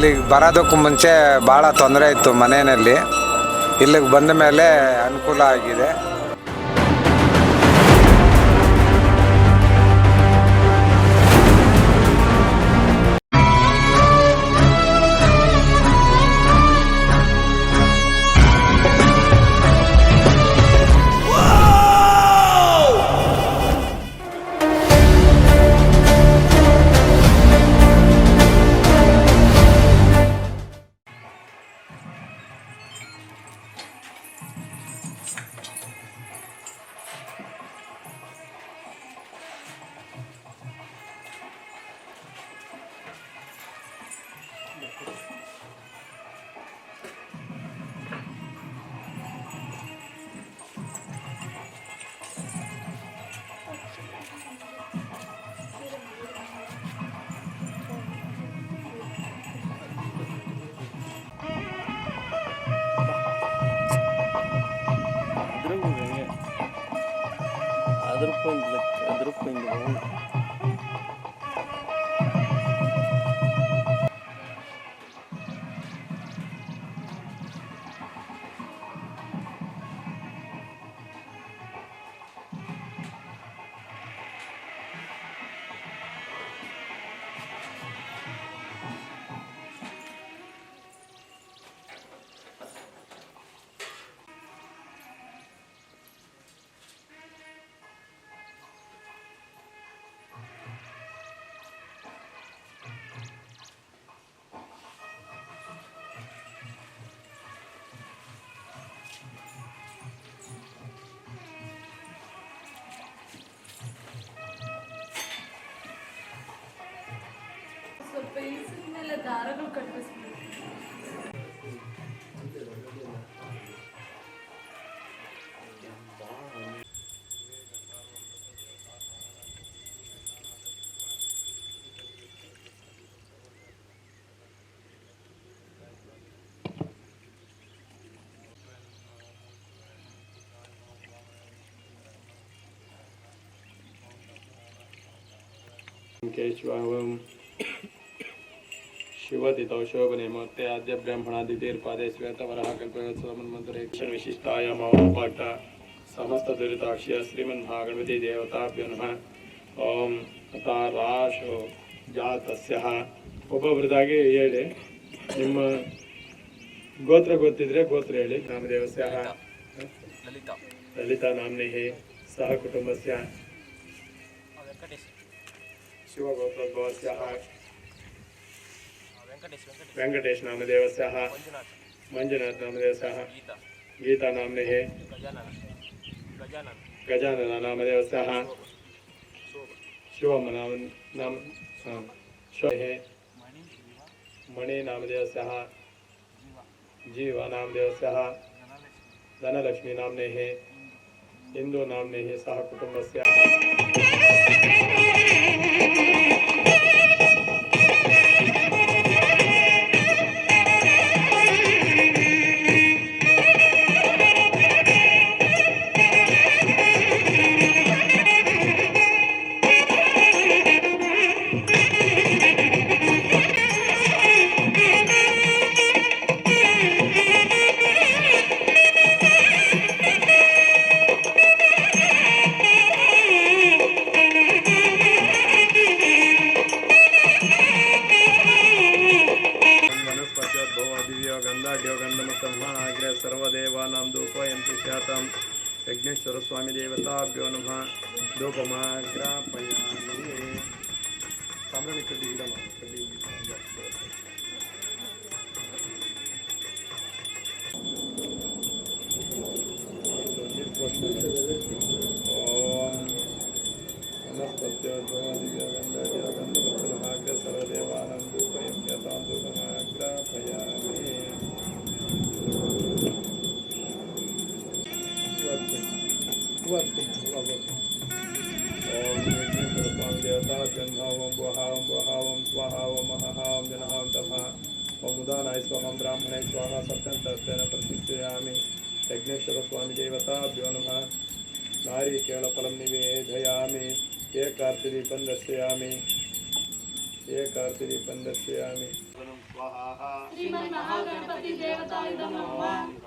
ಇಲ್ಲಿಗೆ ಬರೋದಕ್ಕೂ ಮುಂಚೆ ಭಾಳ ತೊಂದರೆ ಇತ್ತು ಮನೆಯಲ್ಲಿ. ಇಲ್ಲಿಗೆ ಬಂದ ಮೇಲೆ ಅನುಕೂಲ ಆಗಿದೆ. ಇಳಿಸಿದ್ಮೇಲೆ ದಾರಗಳು ಕಟ್ಟಿಸ್ಬೇಕು ಶಿವತಿತೌಶೋಭನೆ ಮೂರ್ತೆ ಆದ್ಯ ಬ್ರಾಹ್ಮಣಾದಿ ತೀರ್ಪಾದೆ ಶ್ವೇತವರಹ ಕಲ್ಪಮನ್ಮಂತರೇಕ್ಷಣ ವಿಶಿಷ್ಟಾಯ ಮಹೋಪಾಠ. ಸಮಸ್ತ ದುರಿತಾಕ್ಷಿಯ ಶ್ರೀಮನ್ ಮಹಾಗಣಪತಿ ದೇವತಾಭ್ಯ ನಮಃ. ಓಂ ತಾರಾಶು ಜಾತಸ್ಯ. ಒಬ್ಬೊಬ್ರದಾಗಿ ಹೇಳಿ. ನಿಮ್ಮ ಗೋತ್ರ ಗೊತ್ತಿದ್ರೆ ಗೋತ್ರ ಹೇಳಿ. ನಾಮದೇವಸ್ಯ. ಲಲಿತಾ. ಲಲಿತಾ ನಾಮ್ನಿಹಿ ಸಹ ಕುಟುಂಬಸ್ಯ ಶಿವಗೋತ್ರೋದ್ಭವಸ್ಯ वेंकटेश नामदेव मंजुनाथ नामदेव गीता नाम गजानन नामदेव शिवम नाम नाम हाँ। मणिनामदेव मणि नामदेव जीवा नामदेव धनलक्ष्मी नाम हिंदू सह कुटुंब विघ्नेश्वर स्वामी देवताभ्यो नम। लोपमाग्रापयामि ताम्रमित्रदीडमा ओम स्वामी देवता जन्मावं वहावं वहावं स्वाहावं महहावं जनहां तमः ओम उदानाय स्वाहं ब्राह्मणे स्वाहा सत्यं तत्तेन प्रतिष्ठयामि। यज्ञेश्वर स्वामी देवताभ्यो नमः। नारीकेळफलं निवेदयामि। एकार्तिदीपं दर्शयामि। एकार्तिदीपं दर्शयामि। स्वाहा श्रीमन्महागणपति देवताय नमः।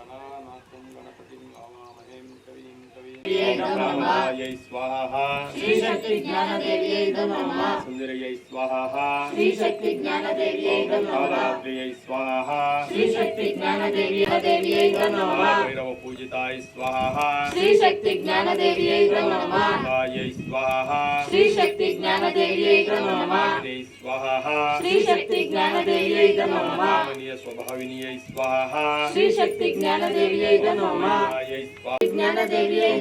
देव्यै नमः। यै स्वाहा श्री शक्ति ज्ञान देव्यै नमः। सुन्दरयै स्वाहा। श्री शक्ति भैरव पूजिताय स्वाहा। श्री शक्ति ज्ञान देव्यै नमः। यै श्री शक्ति ज्ञान देव्यै नमः। स्वाहा श्री शक्ति ज्ञान देव्यै नमः। विज्ञानदेव्यै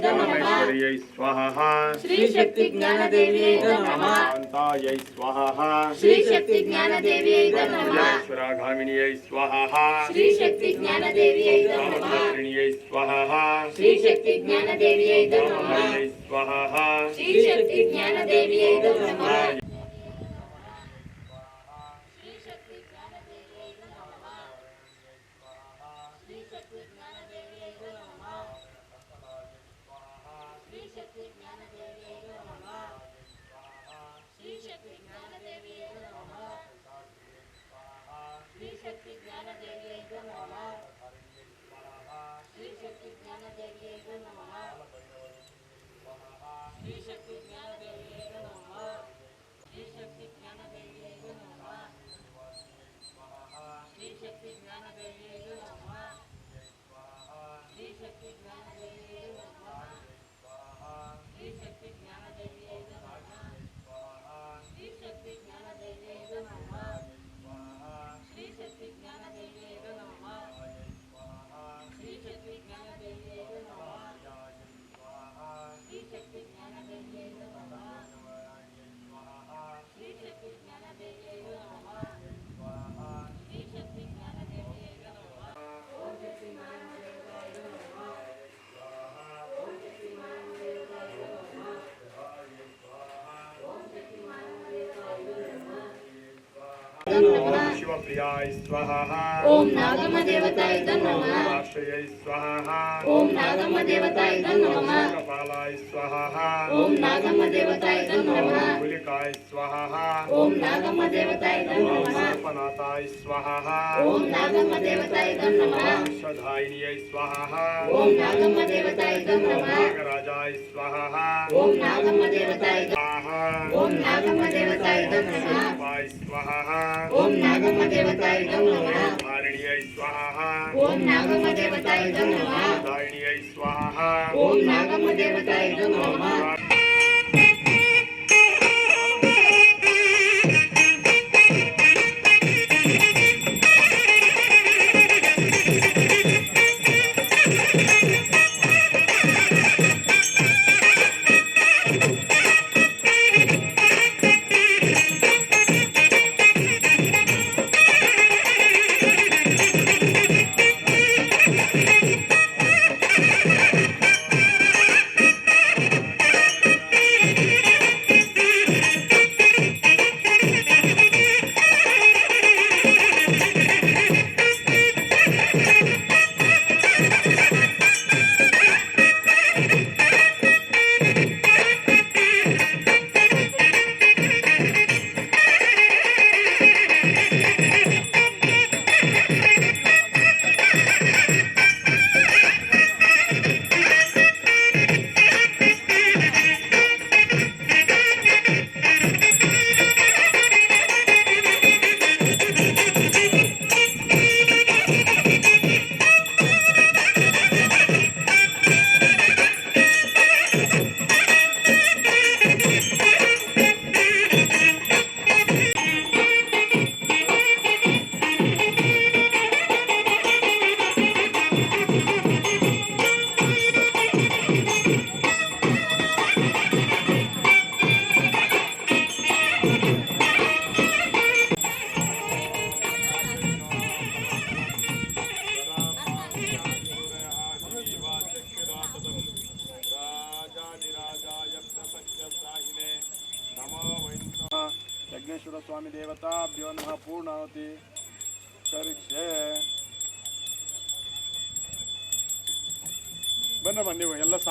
स्वाहा श्रीशक्तिज्ञानदेव्यै नमः शान्तायै स्वाहा श्रीशक्तिज्ञानदेव्यै नमः ईश्वराघामिन्यै स्वाहा श्रीशक्तिज्ञानदेव्यै नमः त्रिण्यै स्वाहा श्रीशक्तिज्ञानदेव्यै नमः स्वाहा श्रीशक्तिज्ञानदेव्यै नमः शिवप्रियाय स्वाहा ॐ नागमदेवताय नमः आश्रयै स्वाहा ॐ नागमदेवताय नमः कपालाय स्वाहा ॐ नागमदेवताय नमः कुलिकाय स्वाहा ॐ नागमदेवताय नमः सर्पनाथाय स्वाहा ॐ नागमदेवताय नमः श्रद्धायिन्यै स्वाहा ॐ नागमदेवताय नमः नागराजाय स्वाहा ॐ ఓం నాగమ్మ దేవతాయ నమః. వాయ స్వాహ. ఓం నాగమ్మ దేవతాయ నమః. ధారణీయ స్వాహ. ఓం నాగమ్మ దేవతాయ నమః. ధారణీయ స్వాహ. ఓం నాగమ్మ దేవతాయ నమః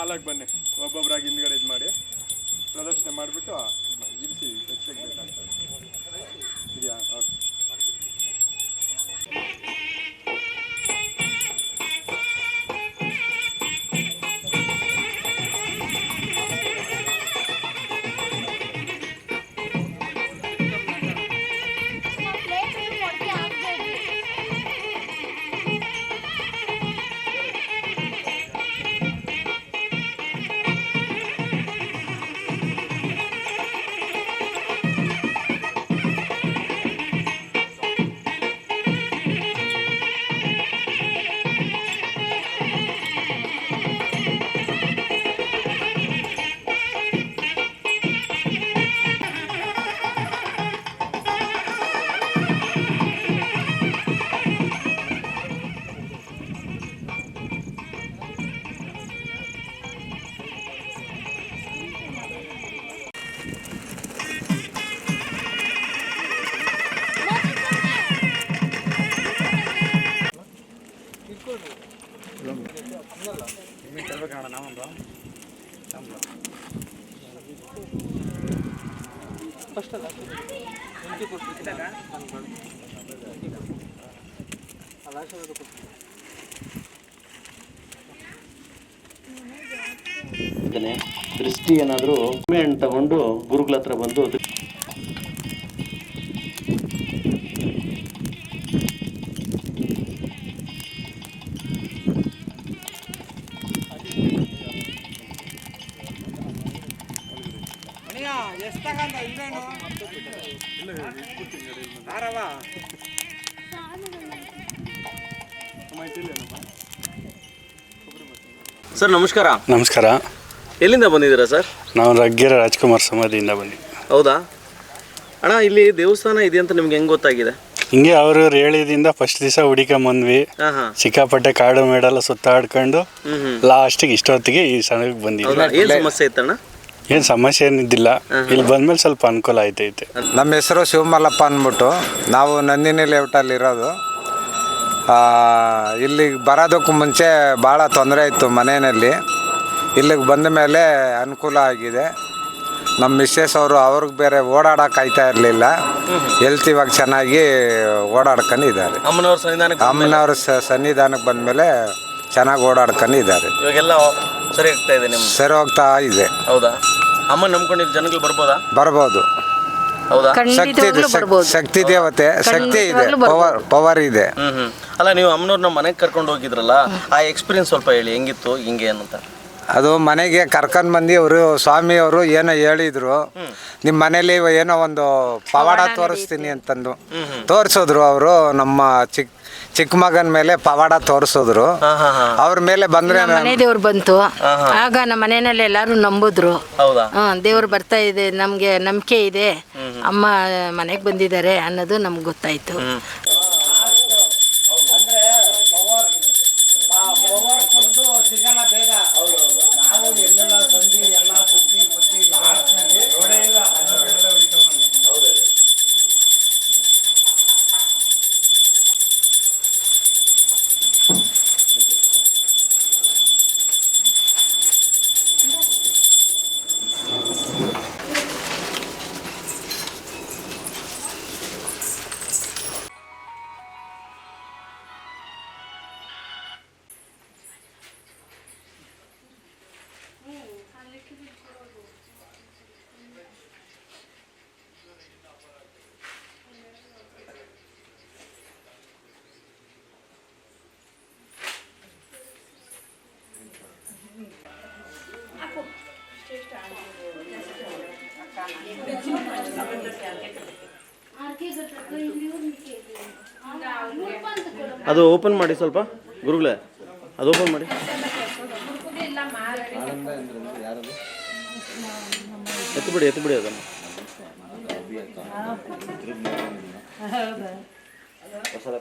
ಸಾಲಾಗಿ ಬನ್ನಿ. ಒಬ್ಬೊಬ್ಬರಾಗಿ ಹಿಂದ್ಗಡೆ ಇದು ಮಾಡಿ ಪ್ರದರ್ಶನ ಮಾಡಿಬಿಟ್ಟು ಇರಿಸಿ ತಕ್ಷಣ ಬೇಕಾಗ್ತದೆ ಇದ್ದಾನೆ. ದೃಷ್ಟಿ ಏನಾದರೂ ಹಣ್ಣು ತಗೊಂಡು ಗುರುಗಳ ಹತ್ರ ಬಂದು ಸರ್ ನಮಸ್ಕಾರ. ನಮಸ್ಕಾರ. ಎಲ್ಲಿಂದ ಬಂದಿದ್ದೀರಾ ಸರ್? ನಾವು ರಗ್ಗೇರ ರಾಜ್ಕುಮಾರ್ ಸಮಾಧಿಯಿಂದ ಬಂದಿ ಹೌದಾ? ಅಣ್ಣ ಇಲ್ಲಿ ದೇವಸ್ಥಾನ ಇದೆ ಅಂತ ನಿಮ್ಗೆ ಹೆಂಗ್ ಗೊತ್ತಾಗಿದೆ? ಹಿಂಗೆ ಅವರು ಹೇಳಿದಿಂದ ಫಸ್ಟ್ ದಿವಸ ಹುಡಿಕೊಂಬಂದ್ವಿ. ಬಂದ್ವಿ ಹಾ. ಸಿಕ್ಕಾಪಟ್ಟೆ ಕಾಡು ಮೇಡಲ್ಲ ಸುತ್ತಾಡ್ಕೊಂಡು ಲಾಸ್ಟಿಗೆ ಇಷ್ಟೊತ್ತಿಗೆ ಈ ಸ್ಥಳಕ್ಕೆ ಬಂದಿದ್ವಿ. ಏನು ಏನ್ ಸಮಸ್ಯೆ ಇತ್ತಣ್ಣ? ಏನು ಸಮಸ್ಯೆ ಏನಿದ್ದಿಲ್ಲ. ಇಲ್ಲಿ ಬಂದ್ಮೇಲೆ ಸ್ವಲ್ಪ ಅನುಕೂಲ ಆಯ್ತೈತೆ. ನಮ್ಮ ಹೆಸರು ಶಿವಮಲ್ಲಪ್ಪ ಅಂದ್ಬಿಟ್ಟು ನಾವು ನಂದಿನಿ ಲೇಔಟಲ್ಲಿ ಇರೋದು. ಆ, ಇಲ್ಲಿಗೆ ಬರೋದಕ್ಕೂ ಮುಂಚೆ ಭಾಳ ತೊಂದರೆ ಇತ್ತು ಮನೆಯಲ್ಲಿ. ಇಲ್ಲಿಗೆ ಬಂದ ಮೇಲೆ ಅನುಕೂಲ ಆಗಿದೆ. ನಮ್ಮ ಮಿಸ್ಸಸ್ ಅವರು ಅವ್ರಿಗೆ ಬೇರೆ ಓಡಾಡಕ್ಕೆ ಆಯ್ತಾ ಇರಲಿಲ್ಲ. ಹೆಲ್ತ್ ಇವಾಗ ಚೆನ್ನಾಗಿ ಓಡಾಡ್ಕೊಂಡಿದ್ದಾರೆ ಅಮ್ಮನವ್ರ ಸನ್ನಿಧಾನಕ್ಕೆ ಅಮ್ಮನವ್ರ ಸ- ಸನ್ನಿಧಾನಕ್ಕೆ ಬಂದಮೇಲೆ ಚೆನ್ನಾಗಿ ಓಡಾಡ್ಕೊಂಡಿದ್ದಾರೆ ಇವಾಗೆಲ್ಲ ಸರಿ ಆಗ್ತಾ ಇದೆ ನಿಮ್ಗೆ ಸರಿ ಹೋಗ್ತಾ ಇದೆ. ಹೌದಾ? ಅಮ್ಮ ನಂಬ್ಕೊಂಡಿದ್ದು ಜನಗಳು ಬರ್ಬೋದಾ? ಬರ್ಬೋದು. ಹೌದಾ? ಶಕ್ತಿ ಖಂಡಿತವಾಗ್ಲೂ ಶಕ್- ಬರ್ಬೋದು. ಶಕ್ತಿ ದೇವತೆ ಶಕ್ತಿ ಇದೆ. ಖಂಡಿತವಾಗ್ಲೂ. ಪವರ್ ಪವರ್ ಇದೆ. ಹ್ಮ್ ಹ್ಮ್. ಅಲ್ಲ ನೀವು ಅಮ್ಮನವ್ರನ್ನ ಮನೆಗೆ ಕರ್ಕೊಂಡು ಹೋಗಿದ್ರಲ್ಲ ಆ ಎಕ್ಸ್ಪೀರಿಯನ್ಸ್ ಸ್ವಲ್ಪ ಹೇಳಿ ಹೆಂಗಿತ್ತು ಹಿಂಗೆ ಏನಂತ? ಅದು ಮನೆಗೆ ಕರ್ಕೊಂಡ್ ಬಂದು ಅವರು ಸ್ವಾಮಿಯವರು ಏನೋ ಹೇಳಿದ್ರು. ನಿಮ್ಮ ಮನೇಲಿ ಏನೋ ಒಂದು ಪವಾಡ ತೋರಿಸ್ತೀನಿ ಅಂತಂದು. ತೋರಿಸಿದ್ರು ಅವರು ನಮ್ಮ ಚಿಕ್ಕ ಚಿಕ್ಕ ಮಗನ ಮೇಲೆ ಪವಾಡ ತೋರಿಸಿದ್ರು. ಅವ್ರ ಮೇಲೆ ಬಂದ್ರೆ ಮನೆ ದೇವ್ರು ಬಂತು. ಆಗ ನಮ್ಮ ಮನೆಯಲ್ಲಿ ಎಲ್ಲರೂ ನಂಬಿದ್ರು. ದೇವ್ರು ಬರ್ತಾ ಇದೆ ನಮ್ಗೆ ನಂಬಿಕೆ ಇದೆ. ಅಮ್ಮ ಮನೆಗೆ ಬಂದಿದ್ದಾರೆ ಅನ್ನೋದು ನಮ್ಗೆ ಗೊತ್ತಾಯ್ತು. ಅದು ಓಪನ್ ಮಾಡಿ ಸ್ವಲ್ಪ ಗುರುಗಳೇ ಅದು ಓಪನ್ ಮಾಡಿ. ಎತ್ತುಬಿಡಿ ಎತ್ಬಿಡಿ ಅದನ್ನು. ಹೊಸದ